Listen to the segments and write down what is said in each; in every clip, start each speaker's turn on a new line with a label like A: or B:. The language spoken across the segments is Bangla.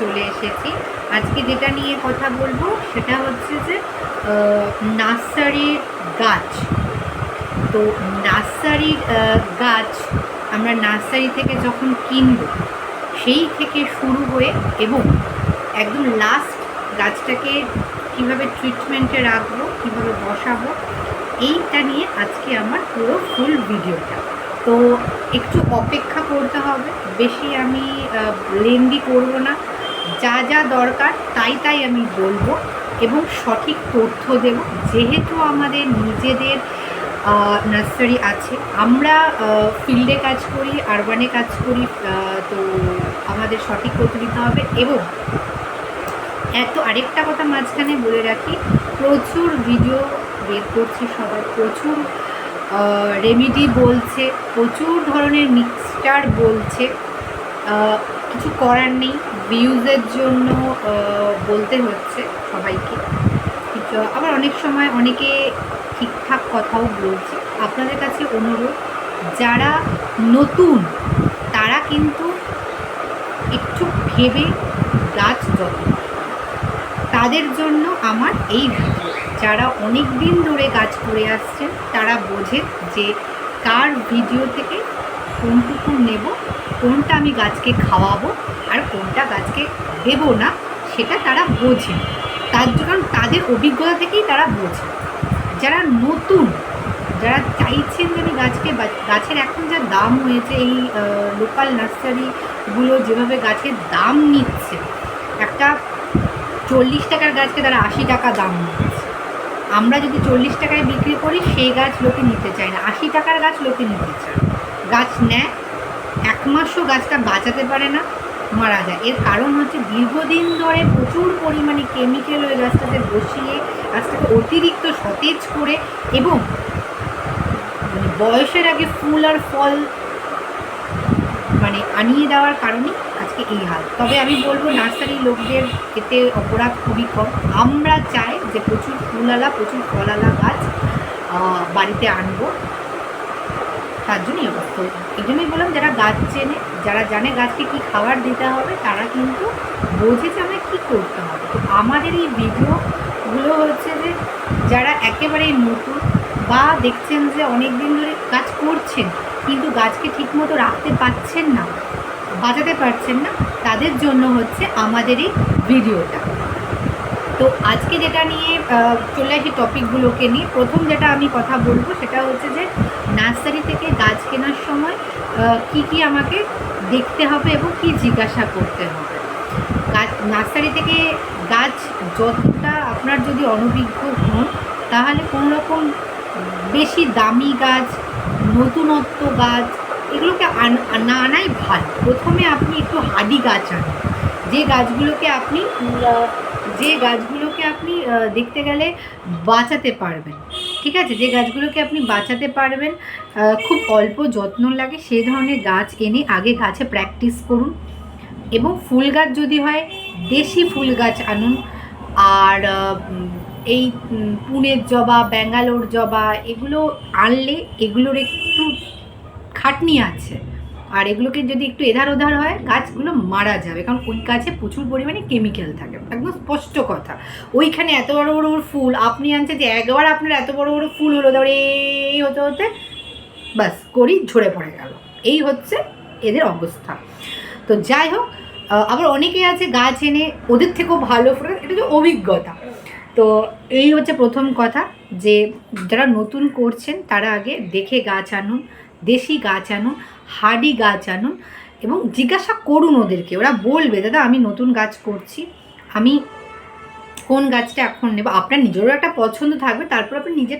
A: চলে এসেছি। আজকে যেটা নিয়ে কথা বলব সেটা হচ্ছে যে নার্সারির গাছ। তো নার্সারির গাছ আমরা নার্সারি থেকে যখন কিনব, সেই থেকে শুরু হয়ে এবং একদম লাস্ট গাছটাকে কীভাবে ট্রিটমেন্টে রাখব, কীভাবে বসাবো, এইটা নিয়ে আজকে আমার পুরো ফুল ভিডিওটা তো একটু অপেক্ষা করতে হবে। বেশি আমি লেন্দি করব না। যা যা দরকার তাই তাই আমি বলব এবং সঠিক তথ্য দেব। যেহেতু আমাদের নিজেদের নার্সারি আছে, আমরা ফিল্ডে কাজ করি, আরবানে কাজ করি তো আমাদের সঠিক তথ্য দিতে হবে এবং এত আরেকটা কথা মাঝখানে বলে রাখি, প্রচুর ভিডিও বের করছে সবাই, প্রচুর রেমিডি বলছে, প্রচুর ধরনের মিক্সচার বলছে কিছু করার নেই ভিউজের জন্য বলতে হচ্ছে সবাইকে। কিন্তু আবার অনেক সময় অনেকে ঠিকঠাক কথাও বলছে। আপনাদের কাছে অনুরোধ, যারা নতুন, তারা কিন্তু একটু ভেবে গাছ যত্ন তাদের জন্য আমার এই ভিডিও যারা অনেক দিন ধরে গাছ করে আসছেন, তারা বোঝে যে কার ভিডিও থেকে কোনটুকু নেব, কোনটা আমি গাছকে খাওয়াবো কোনটা গাছকে দেবো না, সেটা তারা বোঝে। তার জন্য তাদের অভিজ্ঞতা থেকেই তারা বোঝে। যারা নতুন, যারা চাইছেন যে আমি গাছকে গাছের এখন যা দাম হয়েছে, এই লোকাল নার্সারিগুলো যেভাবে গাছের দাম নিচ্ছে, একটা চল্লিশ টাকার গাছকে তারা আশি টাকা দাম নিচ্ছে। আমরা যদি চল্লিশ টাকায় বিক্রি করি, সেই গাছ লোকে নিতে চায় না। আশি টাকার গাছ লোকে নিতে চায় গাছ নেয়, এক মাসও গাছটা বাঁচাতে পারে না। মারা যায়। এর কারণ হচ্ছে দীর্ঘদিন ধরে প্রচুর পরিমাণে কেমিক্যাল ওই গাছটাতে বসিয়ে গাছটাকে অতিরিক্ত সতেজ করে এবং মানে বয়সের আগে ফুল আর ফল মানে আনিয়ে দেওয়ার কারণে আজকে এই হাল। তবে আমি বলব নার্সারি লোকদের এতে অপরাধ খুবই কম। আমরা চাই যে প্রচুর ফুলালা প্রচুর ফলালা গাছ বাড়িতে আনব। তার জন্যই অবস্থা এই জন্যই বললাম যারা গাছ চেনে, যারা জানে গাছকে কী খাবার দিতে হবে, তারা কিন্তু বোঝে যে কী করতে হবে। তো আমাদের এই ভিডিওগুলো হচ্ছে যে যারা একেবারেই নতুন বা দেখছেন যে অনেক দিন ধরে কাজ করছেন, কিন্তু গাছকে ঠিকমতো রাখতে পারছেন না, বাঁচাতে পারছেন না, তাদের জন্য হচ্ছে আমাদের এই ভিডিওটা তো আজকে যেটা নিয়ে চলে আসি টপিকগুলোকে নিয়ে, প্রথম যেটা আমি কথা বলব সেটা হচ্ছে যে নার্সারি থেকে গাছ কেনার সময় কি কি আমাকে দেখতে হবে এবং কি জিজ্ঞাসা করতে হবে? গাছ, নার্সারি থেকে গাছ যতটা আপনার যদি অনভিজ্ঞ হন, তাহলে কোনো রকম বেশি দামি গাছ, নতুনত্ব গাছ, এগুলোকে না আনাই ভালো। প্রথমে আপনি একটু হাডি গাছ আনুন। যে গাছগুলোকে আপনি যে গাছগুলোকে আপনি দেখতে গেলে বাঁচাতে পারবেন। ঠিক আছে, যে গাছগুলোকে আপনি বাঁচাতে পারবেন খুব অল্প যত্ন লাগে, সেই ধরনের গাছ এনে আগে গাছে প্র্যাকটিস করুন। এবং ফুল গাছ যদি হয়, দেশি ফুল গাছ আনুন। আর এই পুনের জবা, ব্যাঙ্গালোর জবা, এগুলো আনলে এগুলোর একটু খাটনি আছে। আর এগুলোকে যদি একটু এধার ওধার হয়, গাছগুলো মারা যাবে। কারণ ওই গাছে প্রচুর পরিমাণে কেমিক্যাল থাকে। একদম স্পষ্ট কথা। ওইখানে এত বড় বড় বড় ফুল, আপনি আনছেন যে একবার আপনার এত বড় বড় ফুল হলো, তারপরে এই হতে হতে বাস করি, ঝরে পড়ে গেল। এই হচ্ছে এদের অবস্থা। তো যাই হোক আবার অনেকেই আছে গাছ এনে ওদের থেকেও ভালো ফুল। এটা হচ্ছে অভিজ্ঞতা। তো এই হচ্ছে প্রথম কথা যে, যারা নতুন করছেন, তারা আগে দেখে গাছ আনুন, দেশি গাছ আনুন। হার্ডি গাছ আনুন এবং জিজ্ঞাসা করুন ওদেরকে। ওরা বলবে, দাদা, আমি নতুন গাছ করছি। আমি কোন গাছটা এখন নেব? আপনার নিজেরও একটা পছন্দ থাকবে, তারপর আপনি নিজের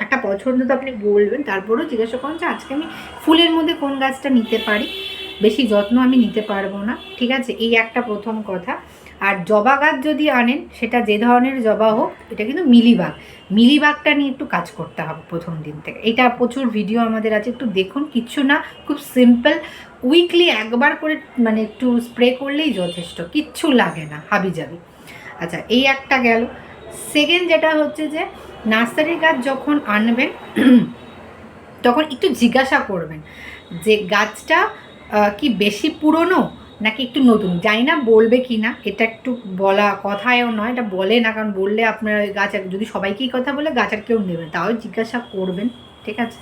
A: একটা পছন্দ তো আপনি বলবেন। তারপরেও জিজ্ঞাসা করুন যে, আজকে আমি ফুলের মধ্যে কোন গাছটা নিতে পারি? বেশি যত্ন আমি নিতে পারব না, ঠিক আছে? এই একটা প্রথম কথা। আর জবা গাছ যদি আনেন, সেটা যে ধরনের জবা হোক, এটা কিন্তু মিলিবাগ। মিলিবাগটা নিয়ে একটু কাজ করতে হবে প্রথম দিন থেকে। এটা প্রচুর ভিডিও আমাদের আছে, একটু দেখুন। কিচ্ছু না, খুব সিম্পল উইকলি একবার করে মানে একটু স্প্রে করলেই যথেষ্ট। কিচ্ছু লাগে না হাবি যাবি আচ্ছা এই একটা গেল। সেকেন্ড যেটা হচ্ছে যে, নার্সারি গাছ যখন আনবেন, তখন একটু জিজ্ঞাসা করবেন যে, গাছটা কি বেশি পুরনো নাকি একটু নতুন? জানি না বলবে কি না, এটা একটু বলা কথায়ও নয়, এটা বলে না, কারণ বললে আপনার ওই গাছ যদি সবাইকেই কথা বলে, গাছ আর কেউ নেবে তাও জিজ্ঞাসা করবেন, ঠিক আছে?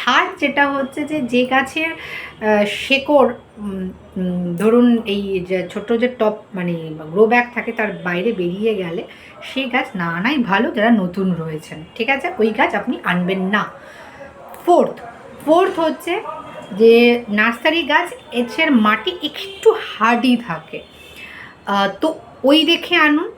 A: থার্ড যেটা হচ্ছে যে যে গাছের শেকড় ধরুন এই যে ছোট যে টপ মানে গ্রো ব্যাগ থাকে তার বাইরে বেরিয়ে গেলে সেই গাছ না আনাই ভালো যারা নতুন রয়েছেন, ঠিক আছে? ওই গাছ আপনি আনবেন না। ফোর্থ ফোর্থ হচ্ছে যে নার্সারি গাছ এর মাটি একটু হার্ডি থাকে। তো ওই দেখে আনুন।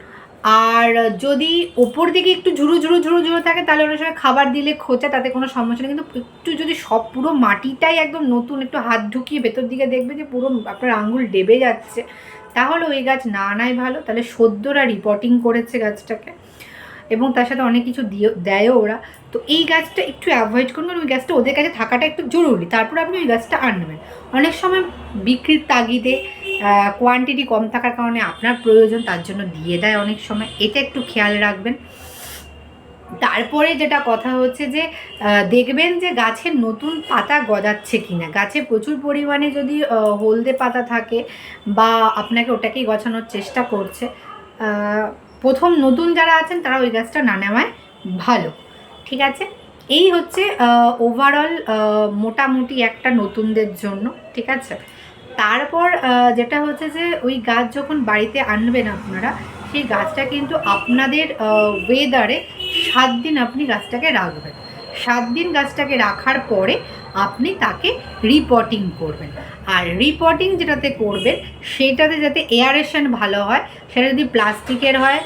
A: আর যদি ওপর দিকে একটু ঝুরু ঝুরু ঝুরু ঝুরু থাকে, তাহলে অনেক সময় খাবার দিলে খোঁচা, তাতে কোনো সমস্যা নেই। কিন্তু একটু যদি সব পুরো মাটিটাই একদম নতুন, একটু হাত ঢুকিয়ে ভেতর দিকে দেখবে যে পুরো আপনার আঙুল ডেবে যাচ্ছে, তাহলে ওই গাছ না আনাই ভালো। তাহলে সদ্যরা রিপোর্টিং করেছে গাছটাকে। এবং তার সাথে অনেক কিছু দিয়ে দেয়ও ওরা। তো এই গাছটা একটু অ্যাভয়েড করুন, কারণ ওই গাছটা ওদের কাছে থাকাটা একটু জরুরি। তারপর আপনি ওই গাছটা আনবেন। অনেক সময় বিক্রির তাগিদে কোয়ান্টিটি কম থাকার কারণে আপনার প্রয়োজন, তার জন্য দিয়ে দেয় অনেক সময়। এটা একটু খেয়াল রাখবেন। তারপরে যেটা কথা হচ্ছে যে দেখবেন যে গাছের নতুন পাতা গজাচ্ছে কিনা। গাছে প্রচুর পরিমাণে যদি হলদে পাতা থাকে বা আপনাকে ওটাকেই গছানোর চেষ্টা করছে প্রথম নতুন যারা আছেন, তারা ওই গাছটা না নেওয়ায় ভালো। ঠিক আছে? এই হচ্ছে ওভারঅল মোটামুটি একটা নতুনদের জন্য, ঠিক আছে? তারপর যেটা হচ্ছে যে, ওই গাছ যখন বাড়িতে আনবেন আপনারা, সেই গাছটা কিন্তু আপনাদের ওয়েদারে সাত দিন আপনি গাছটাকে রাখবেন। সাত দিন গাছটাকে রাখার পরে আপনি তাকে রিপোর্টিং করবেন। আর রিপোর্টিং যেটাতে করবেন সেটাতে যাতে এয়ারেশন ভালো হয় সেটা যদি প্লাস্টিকের হয়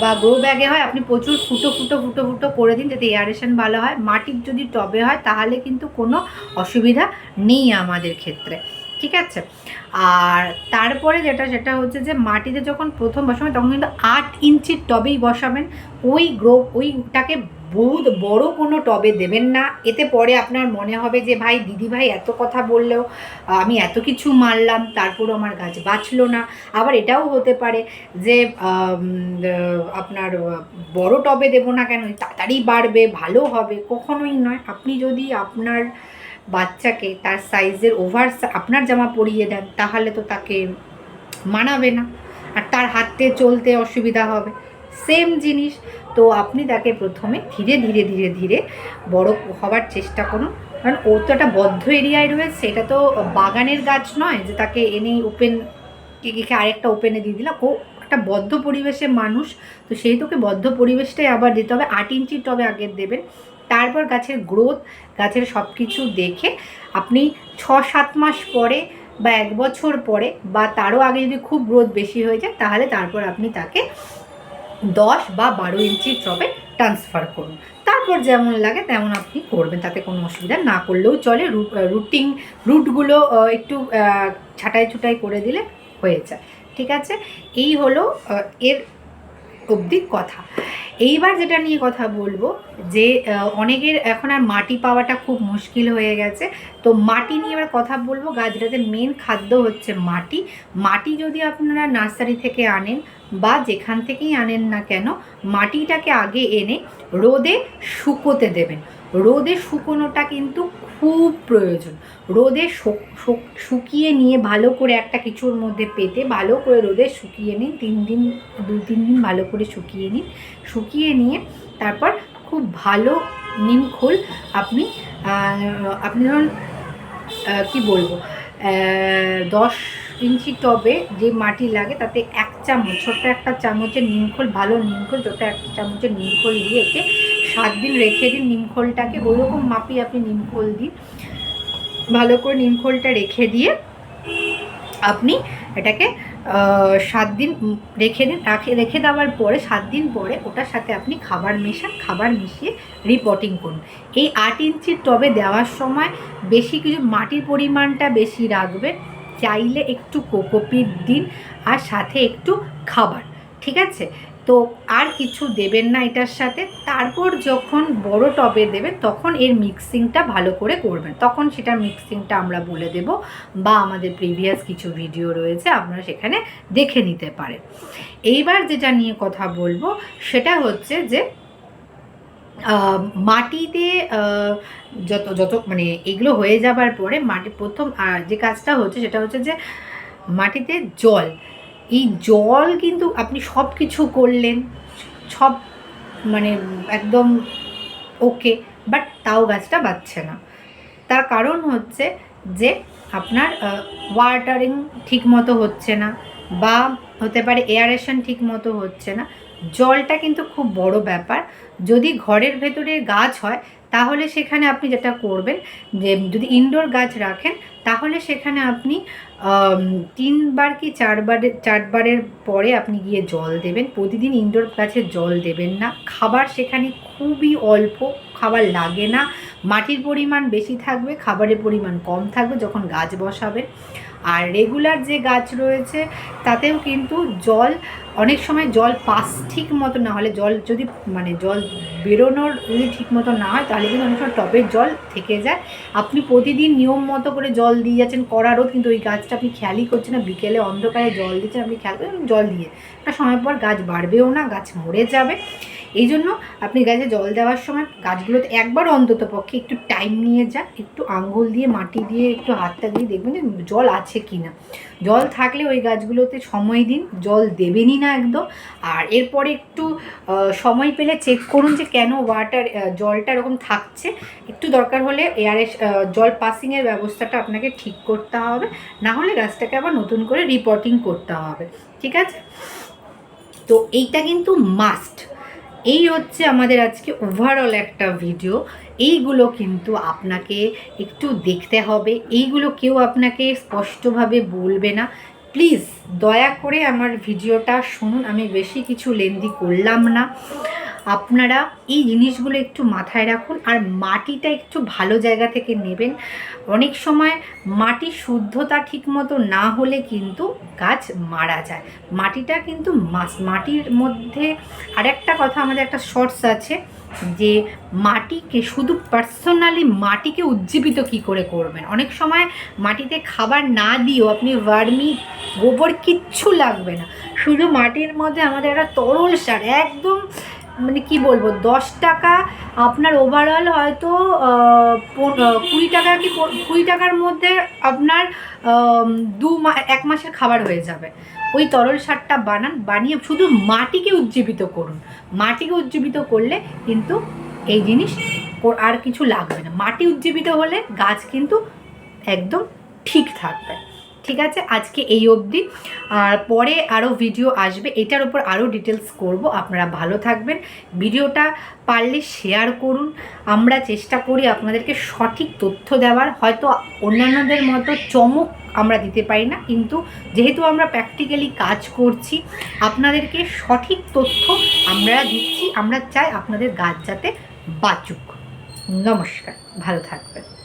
A: বা গ্রো ব্যাগে হয়, আপনি প্রচুর ফুটো ফুটো ফুটো ফুটো করে দিন যাতে এয়ারেশন ভালো হয়। মাটির যদি টবে হয়, তাহলে কিন্তু কোনো অসুবিধা নেই আমাদের ক্ষেত্রে। ঠিক আছে? আর তারপরে যেটা, সেটা হচ্ছে যে মাটিতে যখন প্রথম বসাবেন, তখন কিন্তু আট ইঞ্চির টবেই বসাবেন। ওই গ্রো, ওইটাকে বহুত বড় কোনো টবে দেবেন না। এতে পরে আপনার মনে হবে যে, ভাই দিদি ভাই এত কথা বললেও আমি এত কিছু মারলাম তারপরও আমার গাছ বাঁচলো না। আবার এটাও হতে পারে যে আপনার বড় টবে দেবো না কেন, তাড়াতাড়ি বাড়বে, ভালো হবে, কখনোই নয়। আপনি যদি আপনার বাচ্চাকে তার সাইজের ওভার আপনার জামা পরিয়ে দেন, তাহলে তো তাকে মানাবে না। আর তার হাঁটতে, চলতে অসুবিধা হবে। সেম জিনিস। তো আপনি তাকে প্রথমে ধীরে ধীরে ধীরে ধীরে বড় হবার চেষ্টা করুন। কারণ ও তো একটা বদ্ধ এরিয়ায় রয়েছে এটা তো বাগানের গাছ নয় যে তাকে এনেই ওপেন একে আরেকটা ওপেনে দিয়ে দিলাম ও একটা বদ্ধ পরিবেশের মানুষ, তো সেই তোকে বদ্ধ পরিবেশটাই আবার দিতে হবে। আট ইঞ্চির টবে আগে দেবেন। তারপর গাছের গ্রোথ গাছের সব কিছু দেখে আপনি ছ সাত মাস পরে বা এক বছর পরে বা তারও আগে যদি খুব গ্রোথ বেশি হয়ে যায়, তাহলে তারপর আপনি তাকে দশ বা বারো ইঞ্চির টবে ট্রান্সফার করুন। তারপর যেমন লাগে তেমন আপনি করবেন, তাতে কোনো অসুবিধা না করলেও চলে। রুটিং রুটগুলো একটু ছাঁটাই ছুটাই করে দিলে হয়ে যায়। ঠিক আছে? এই হলো এর অবধি কথা। এইবার যেটা নিয়ে কথা বলব, যে অনেকের এখন আর মাটি পাওয়াটা খুব মুশকিল হয়ে গেছে। তো মাটি নিয়ে এবার কথা বলব। গাছটাতে মেন খাদ্য হচ্ছে মাটি। মাটি যদি আপনারা নার্সারি থেকে আনেন বা যেখান থেকেই আনেন না কেন, মাটিটাকে আগে এনে রোদে শুকোতে দেবেন। রোদে শুকোনোটা কিন্তু খুব প্রয়োজন। রোদে শুকিয়ে নিয়ে ভালো করে একটা কিছুর মধ্যে পেতে ভালো করে রোদে শুকিয়ে নিন, তিন দিন দু তিন দিন ভালো করে শুকিয়ে নিন। শুকিয়ে নিয়ে তারপর খুব ভালো নিমখোল আপনি আপনি ধরুন কি বলব দশ ইঞ্চি টবে যে মাটি লাগে তাতে এক চামচ, ছোট্ট একটা চামচের নিমখোল, ভালো নিমখোল ছোটো একটা চামচের নিমখোল দিয়ে একে সাত দিন রেখে দিন নিমখোলটাকে। ওই রকম মাপি আপনি নিমখোল দিন। ভালো করে নিমখোলটা রেখে দিয়ে আপনি এটাকে সাত দিন রেখে দিন। রাখে, রেখে দেওয়ার পরে, সাত দিন পরে ওটার সাথে আপনি খাবার মেশান, খাবার মিশিয়ে রিপোর্টিং করুন। এই আট ইঞ্চির টবে দেওয়ার সময় বেশি কিছু মাটির পরিমাণটা বেশি রাখবেন। চাইলে একটু কোকোপিট দিন আর সাথে একটু খাবার, ঠিক আছে? তো আর কিছু দেবেন না এটার সাথে। তারপর যখন বড় টবে দেবেন, তখন এর মিক্সিংটা ভালো করে করবেন। তখন সেটা মিক্সিংটা আমরা বলে দেব বা আমাদের প্রিভিয়াস কিছু ভিডিও রয়েছে, আপনারা সেখানে দেখে নিতে পারেন। এইবার যেটা নিয়ে কথা বলব, সেটা হচ্ছে যে মাটিতে যত যত মানে এগুলো হয়ে যাবার পরে মাটি, প্রথম যে কাজটা হচ্ছে সেটা হচ্ছে যে মাটিতে জল। এই জল কিন্তু আপনি সব কিছু করলেন, সব মানে একদম ওকে, বাট তাও গাছটা বাড়ছে না। তার কারণ হচ্ছে যে আপনার ওয়াটারিং ঠিক মতো হচ্ছে না বা হতে পারে এয়ারেশন ঠিক মতো হচ্ছে না। জলটা কিন্তু খুব বড় ব্যাপার। যদি ঘরের ভেতরে গাছ হয়, তাহলে সেখানে আপনি যেটা করবেন যে, যদি ইনডোর গাছ রাখেন, তাহলে সেখানে আপনি তিনবার কি চারবারের চারবারের পরে আপনি গিয়ে জল দেবেন। প্রতিদিন ইনডোর গাছে জল দেবেন না। খাবার সেখানে খুবই অল্প, খাবার লাগে না। মাটির পরিমাণ বেশি থাকবে, খাবারের পরিমাণ কম থাকবে যখন গাছ বসাবেন আর রেগুলার যে গাছ রয়েছে, তাতেও কিন্তু জল, অনেক সময় জল পাস ঠিক মতো না হলে, জল যদি মানে জল বেরোনোর যদি ঠিক মতো না হয়, তাহলে কিন্তু অনেক সময় টবের জল থেকে যায়। আপনি প্রতিদিন নিয়ম মতো করে জল দিয়ে যাচ্ছেন করারও কিন্তু ওই গাছটা আপনি খেয়ালই করছেন না, বিকেলে অন্ধকারে জল দিচ্ছেন, আপনি খেয়াল করেন, জল দিয়ে। একটা সময় পর গাছ বাড়বেও না, গাছ মরে যাবে। এই জন্য আপনি গাছে জল দেওয়ার সময় গাছগুলোতে একবার অন্তত পক্ষে একটু টাইম নিয়ে যান, একটু আঙ্গুল দিয়ে, মাটি দিয়ে, একটু হাতটা দিয়ে দেখবেন যে জল আছে কি না জল থাকলে ওই গাছগুলোতে সময় দিন, জল দেবেনই না একদম। আর এরপরে একটু সময় পেলে চেক করুন যে কেন ওয়াটার জলটা এরকম থাকছে। একটু দরকার হলে এয়ারে জল পাসিংয়ের ব্যবস্থাটা আপনাকে ঠিক করতে হবে। না হলে গাছটাকে আবার নতুন করে রিপোর্টিং করতে হবে। ঠিক আছে? তো এইটা কিন্তু মাস্ট এই হচ্ছে আমাদের আজকে ওভারঅল একটা ভিডিও এইগুলো কিন্তু আপনাকে একটু দেখতে হবে। এইগুলো কেউ আপনাকে স্পষ্টভাবে বলবে না। প্লিজ দয়া করে আমার ভিডিওটা শুনুন। আমি বেশি কিছু লেন্দি করলাম না। আপনারা এই জিনিসগুলো একটু মাথায় রাখুন আর মাটিটা একটু ভালো জায়গা থেকে নেবেন। অনেক সময় মাটির শুদ্ধতা ঠিকমতো না হলে কিন্তু গাছ মারা যায়। মাটিটা কিন্তু মাটির মধ্যে আরেকটা কথা আমাদের একটা শর্টস আছে যে মাটিকে শুধু পার্সোনালি মাটিকে উজ্জীবিত কি করে করবেন? অনেক সময় মাটিতে খাবার না দিয়েও আপনি ভার্মি, গোবর কিচ্ছু লাগবে না। শুধু মাটির মধ্যে আমাদের একটা তরল সার, একদম মানে কি বলব, দশ টাকা আপনার ওভারঅল হয়তো কুড়ি টাকা কি কুড়ি টাকার মধ্যে আপনার দু এক মাসের খাবার হয়ে যাবে। ওই তরল সারটা বানান, বানিয়ে শুধু মাটিকে উজ্জীবিত করুন। মাটিকে উজ্জীবিত করলে কিন্তু এই জিনিস আর কিছু লাগবে না। মাটি উজ্জীবিত হলে গাছ কিন্তু একদম ঠিক থাকবে। ঠিক আছে? আজকে এই অবধি। আর পরে আরও ভিডিও আসবে। এটার উপর আরও ডিটেলস করব। আপনারা ভালো থাকবেন। ভিডিওটা পারলে শেয়ার করুন। আমরা চেষ্টা করি আপনাদেরকে সঠিক তথ্য দেওয়ার। হয়তো অন্যান্যদের মতো চমক আমরা দিতে পারি না। কিন্তু যেহেতু আমরা প্র্যাকটিক্যালি কাজ করছি, আপনাদেরকে সঠিক তথ্য আমরা দিচ্ছি। আমরা চাই আপনাদের গাছ যাতে বাঁচুক। নমস্কার। ভালো থাকবেন।